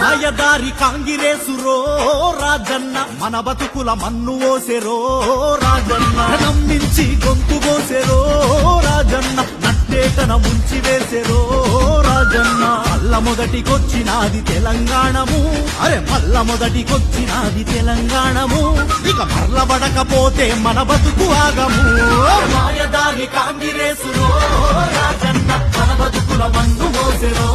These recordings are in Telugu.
రాయదారి కాంగిరేసురో రాజన్న మన బతుకుల మన్ను ఓసెరో రాజన్న. నమ్మించి గొంతు కోసెరో రాజన్న నట్టేటన ముంచి వేసెరో రాజన్న. మల్ల మొదటికొచ్చినాది తెలంగాణము అరే మల్ల మొదటికొచ్చినాది తెలంగాణము. ఇక మరలబడకపోతే మన బతుకు ఆగము. రాయదారి కాంగిరేసురో రాజన్న మన బతుకుల మన్ను మోసెరో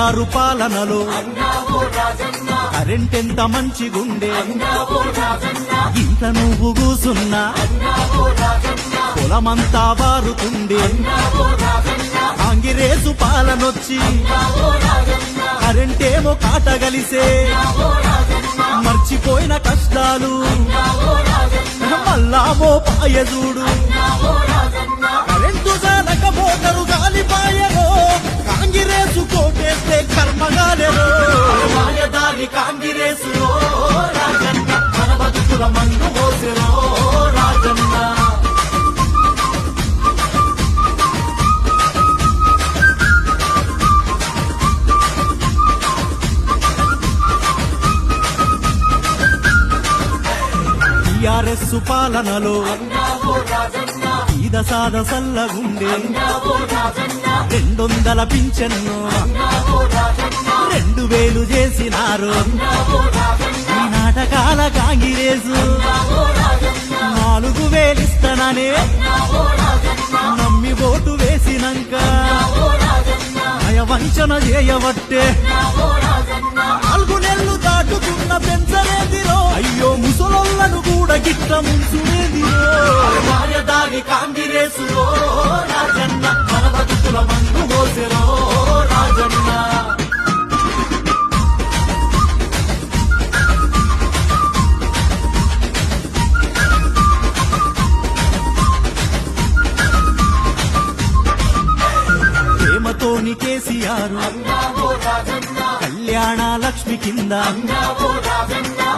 కేసీఆర్ పాలనలో కరెంట్ ఎంత మంచిగుండే? ఇంత నువ్వు కూసున్నా? పొలమంతా వారుతుండే? కాంగిరేసు పాలనొచ్చి కరెంటేమో కాటగలిసే మర్చిపోయిన కష్టాలు? మల్లామో పాయజూడు? కరెంటు జాలక మోటరు గాలిపాయలో కాంగిరేసు కోటేస్తే కర్మగాలెరో మాయదారి కాంగిరేసు రాజన్న మన బతుకుల మందు మోసెరో రాజన్న. టిఆర్ఎస్ పాలనలో మీద సాద సల్లగుండే. రెండొందల పింఛన్ను రెండు వేలు చేసినారు. ఈ నాటకాల కాంగిరేసు నాలుగు వేలిస్తాననే. నమ్మి ఓటు వేసినాక. వంచన చేయబట్టే నాలుగు నెలలు దాటుకున్న పెంచలేదిరో. అయ్యో ముసలోళ్ళను కూడా గిట్ట ముంచులేదిరో లక్ష్మి కేసీఆర్. కళ్యాణ లక్ష్మి కింద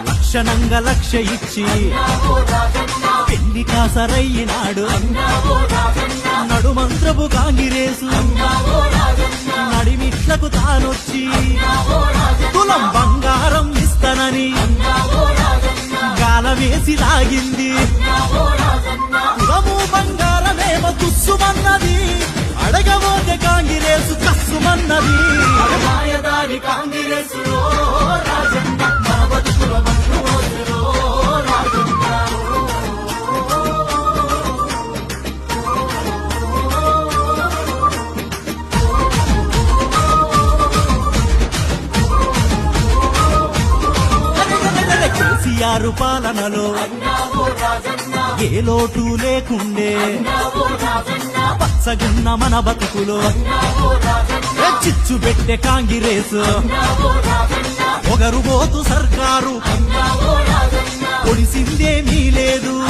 లక్షణంగా లక్ష ఇచ్చి పెళ్ళి కాసరయ్యినాడు నడుమంత్రపు కాంగిరేసు నడిమిట్లకు తానొచ్చి కులం బంగారం ఇస్తానని గాల వేసి లాగింది. కులము బంగారమేమ తుస్సుమన్నది అడగబోతే కాంగిరేసు కస్సుమన్నది మాయదారి కాంగిరేసు రాజన్న మన బతుకుల మన్ను మోసెరో రాజన్న కేసీఆర్ పాలనలో ఏ లోటు లేకుండే. పచ్చగున్న మన బతుకులో. చిచ్చు పెట్టే కాంగ్రెస్. ఒకరు పోతు సర్కారు. పొడిసిందేమీ లేదు.